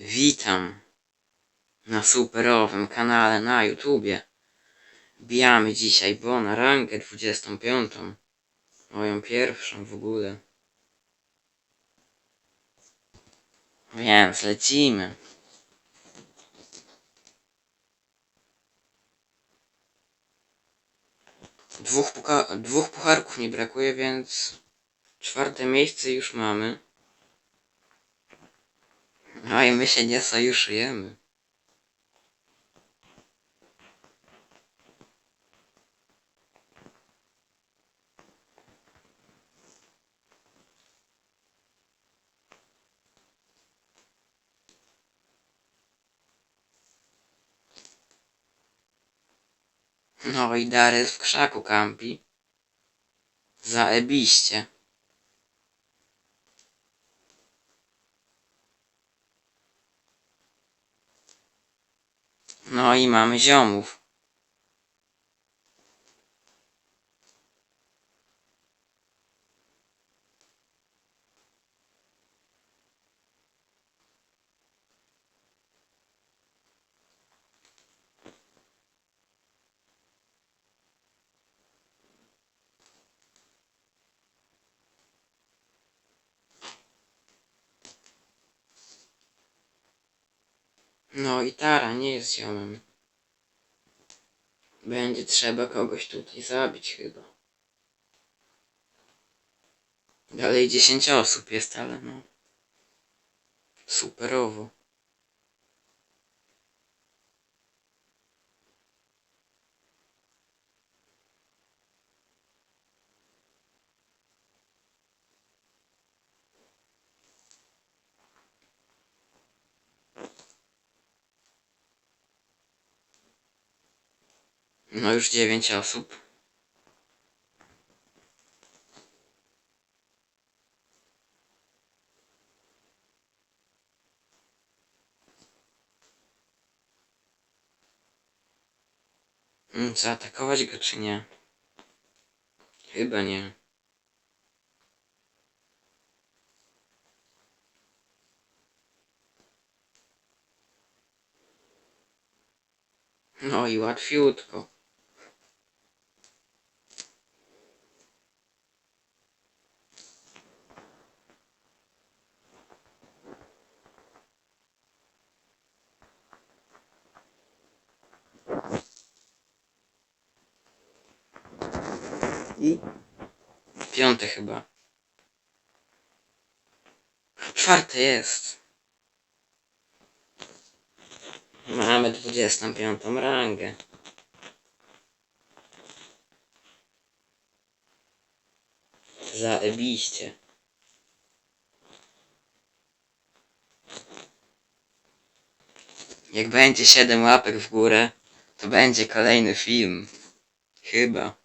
Witam na superowym kanale na YouTubie. Bijamy dzisiaj bo na rangę 25. Moją pierwszą w ogóle. Więc lecimy. Dwóch, dwóch pucharków mi brakuje, więc czwarte miejsce już mamy. No i my się nie sojuszujemy. No i Darys w krzaku kampi. Zaebiście. No i mamy ziomów. No i Tara nie jest ziomem. Będzie trzeba kogoś tutaj zabić chyba. Dalej 10 osób jest, ale no. Superowo. No już 9 osób. Mm, Zaatakować go czy nie? Chyba nie. No i łatwiutko. I? Piąte chyba. Czwarte jest. Mamy 25 rangę. Zaebiście. Jak będzie 7 łapek w górę, to będzie kolejny film. Chyba.